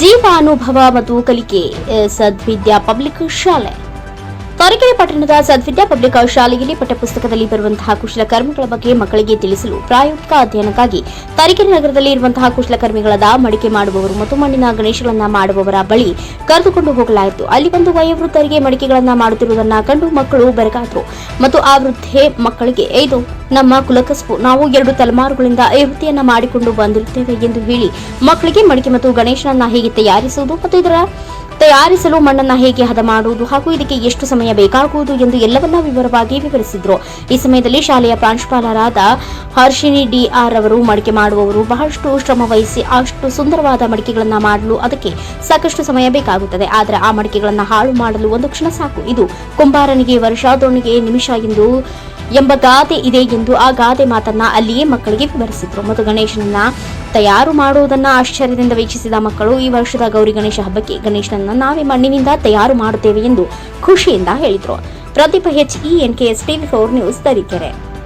ಜೀವಾನುಭವ ಮತ್ತು ಕಲಿಕೆ ಸದ್ವಿದ್ಯಾ ಪಬ್ಲಿಕ್ ಶಾಲೆ. ತರೀಕೆರೆ ಪಟ್ಟಣದ ಸದ್ವಿದ್ಯಾ ಪಬ್ಲಿಕ್ ಶಾಲೆಯಲ್ಲಿ ಪಠ್ಯಪುಸ್ತಕದಲ್ಲಿ ಬರುವಂತಹ ಕುಶಲಕರ್ಮಿಗಳ ಬಗ್ಗೆ ಮಕ್ಕಳಿಗೆ ತಿಳಿಸಲು ಪ್ರಾಯೋಗಿಕ ಅಧ್ಯಯನಕ್ಕಾಗಿ ತರೀಕೆರೆ ನಗರದಲ್ಲಿ ಇರುವಂತಹ ಕುಶಲಕರ್ಮಿಗಳಾದ ಮಡಿಕೆ ಮಾಡುವವರು ಮತ್ತು ಮಣ್ಣಿನ ಗಣೇಶಗಳನ್ನ ಮಾಡುವವರ ಬಳಿ ಕರೆದುಕೊಂಡು ಹೋಗಲಾಯಿತು. ಅಲ್ಲಿ ಬಂದು ವಯೋವೃದ್ಧರಿಗೆ ಮಡಿಕೆಗಳನ್ನು ಮಾಡುತ್ತಿರುವುದನ್ನು ಕಂಡು ಮಕ್ಕಳು ಬೆರಗಾದರು. ಮತ್ತು ಆ ವೃದ್ಧೆ ಮಕ್ಕಳಿಗೆ ಇದು ನಮ್ಮ ಕುಲಕಸಬು. ನಾವು ಎರಡು ತಲೆಮಾರುಗಳಿಂದ ಅಯೋಧ್ಯೆಯನ್ನ ಮಾಡಿಕೊಂಡು ಬಂದಿರುತ್ತೇವೆ ಎಂದು ಹೇಳಿ ಮಕ್ಕಳಿಗೆ ಮಡಿಕೆ ಮತ್ತು ಗಣೇಶನನ್ನ ಹೇಗೆ ತಯಾರಿಸುವುದು ಮತ್ತು ಇದರ ತಯಾರಿಸಲು ಮಣ್ಣನ್ನ ಹೇಗೆ ಹದ ಮಾಡುವುದು ಹಾಗೂ ಇದಕ್ಕೆ ಎಷ್ಟು ಸಮಯ ಬೇಕಾಗುವುದು ಎಂದು ಎಲ್ಲವನ್ನ ವಿವರವಾಗಿ ವಿವರಿಸಿದ್ರು. ಈ ಸಮಯದಲ್ಲಿ ಶಾಲೆಯ ಪ್ರಾಂಶುಪಾಲರಾದ ಹರ್ಷಿಣಿ ಡಿ ಆರ್ ಅವರು ಮಡಿಕೆ ಮಾಡುವವರು ಬಹಳಷ್ಟು ಶ್ರಮ ವಹಿಸಿ ಅಷ್ಟು ಸುಂದರವಾದ ಮಡಿಕೆಗಳನ್ನ ಮಾಡಲು ಅದಕ್ಕೆ ಸಾಕಷ್ಟು ಸಮಯ ಬೇಕಾಗುತ್ತದೆ. ಆದರೆ ಆ ಮಡಿಕೆಗಳನ್ನ ಹಾಳು ಮಾಡಲು ಒಂದು ಕ್ಷಣ ಸಾಕು. ಇದು ಕುಂಬಾರನಿಗೆ, ವರ್ಷಾದೋಣಿಗೆ ನಿಮಿಷ ಎಂದು ಎಂಬ ಗಾದೆ ಇದೆ ಎಂದು ಆ ಗಾದೆ ಮಾತನ್ನ ಅಲ್ಲಿಯೇ ಮಕ್ಕಳಿಗೆ ವಿವರಿಸಿದ್ರು. ಮತ್ತು ಗಣೇಶನನ್ನ ತಯಾರು ಮಾಡುವುದನ್ನ ಆಶ್ಚರ್ಯದಿಂದ ವೀಕ್ಷಿಸಿದ ಮಕ್ಕಳು ಈ ವರ್ಷದ ಗೌರಿ ಗಣೇಶ ಹಬ್ಬಕ್ಕೆ ಗಣೇಶನನ್ನ ನಾವೇ ಮಣ್ಣಿನಿಂದ ತಯಾರು ಮಾಡುತ್ತೇವೆ ಎಂದು ಖುಷಿಯಿಂದ ಹೇಳಿದ್ರು. Pradeepa H E N K S TV four news Tarikere.